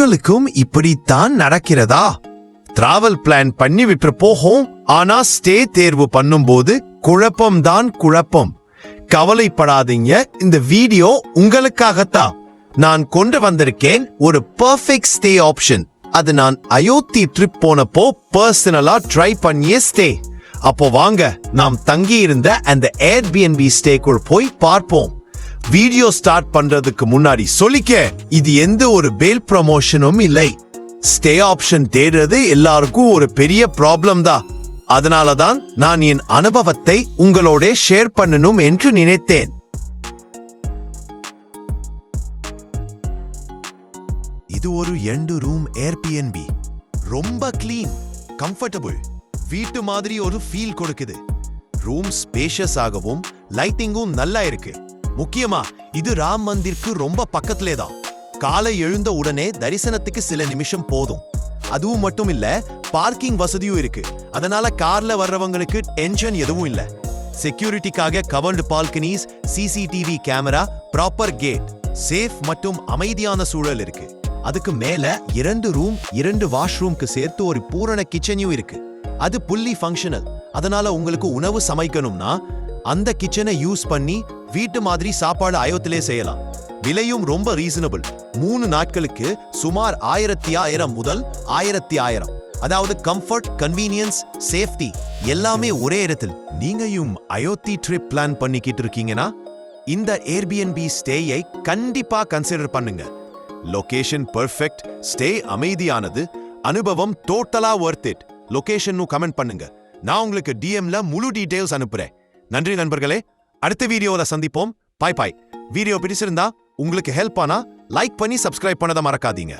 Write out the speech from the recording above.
உங்களுக்கும் இப்படித்தான் நடக்கிறதா? டிராவல் பிளான் பண்ணி விட்டு போகும் ஆனா ஸ்டே தேர்வு பண்ணும்போது குழப்பம்தான் குழப்பம். கவலைப்படாதீங்க இந்த வீடியோ உங்களுக்காகத்தான். நான் கொண்டு வந்திருக்கேன் ஒரு பர்ஃபெக்ட் ஸ்டே ஆப்ஷன் அது நான் அயோத்தி ட்ரிப் போனப்போ பர்சனலா ட்ரை பண்ணிய ஸ்டே அப்போ வாங்க நாம் தங்கி இருந்த அந்த ஏர்பிஎன்பி ஸ்டேக்குள் போய் பார்ப்போம். வீடியோ ஸ்டார்ட் பண்றதுக்கு முன்னாடி சொல்லிக்க இது எந்த ஒரு பேல் ப்ரமோஷனும் இல்லை. ஸ்டே ஆப்ஷன் தேடுறது எல்லாருக்கும் ஒரு பெரிய ப்ராப்ளம் தான். அதனால தான் நான் என் அனுபவத்தை உங்களோட ஷேர் பண்ணணும் என்று நினைத்தேன். இது ஒரு எண்டு ரூம் ஏர்பிஎன்பி ரொம்ப க்ளீன் கம்ஃபர்டபுள் வீட்டு மாதிரி ஒரு ஃபீல் கொடுக்குது. ரூம் ஸ்பேஷியஸ் ஆகவும் லைட்டிங்கும் நல்லா இருக்கு. முக்கியமா இது ராம் மந்திருக்கு ரொம்ப பக்கத்திலே தான் காலை எழுந்த உடனே தரிசனத்துக்கு சில நிமிஷம் போதும். அதுவும் மட்டும் இல்ல பார்க்கிங் வசதியும் இருக்கு. அதனால கார்ல வர்றவங்களுக்கு டென்ஷன் எதுவும் இல்ல. செக்யூரிட்டிக்காக covered balconies CCTV camera proper gate safe மற்றும் அமைதியான சூழல் இருக்கு. அதுக்கு மேல இரண்டு ரூம் இரண்டு வாஷ்ரூம்க்கு சேர்த்து ஒரு பூரண கிச்சனையும் இருக்கு. அது புள்ளி ஃபங்க்ஷனல் அதனால உங்களுக்கு உணவு சமைக்கணும்னா அந்த கிச்சனை யூஸ் பண்ணி வீட்டு மாதிரி சாப்பாடு அயோத்திலே செய்யலாம். விலையும் ரொம்ப ரீசனபிள் மூணு நாட்களுக்கு சுமார் ஆயிரத்தி ஆயிரம் முதல் ஆயிரத்தி ஆயிரம். அதாவது கம்ஃபர்ட் கன்வீனியன்ஸ் சேஃப்டி எல்லாமே ஒரே இடத்தில். நீங்கயும் அயோத்தி ட்ரிப் பிளான் பண்ணிக்கிட்டு இருக்கீங்கன்னா இந்த ஏர்பிஎன்பி ஸ்டேயை கண்டிப்பா கன்சிடர் பண்ணுங்க. லொகேஷன் பெர்ஃபெக்ட் ஸ்டே அமைதியானது அனுபவம் டோட்டலா ஒர்த் இட் லொகேஷன் கமெண்ட் பண்ணுங்க. நான் உங்களுக்கு டிஎம்ல முழு டீடைல்ஸ் அனுப்புறேன். நன்றி நண்பர்களே. அடுத்த வீடியோவில் சந்திப்போம். பாய் பாய் வீடியோ பிடிச்சிருந்தா உங்களுக்கு ஹெல்ப் ஆனா லைக் பண்ணி சப்ஸ்கிரைப் பண்ணதை மறக்காதீங்க.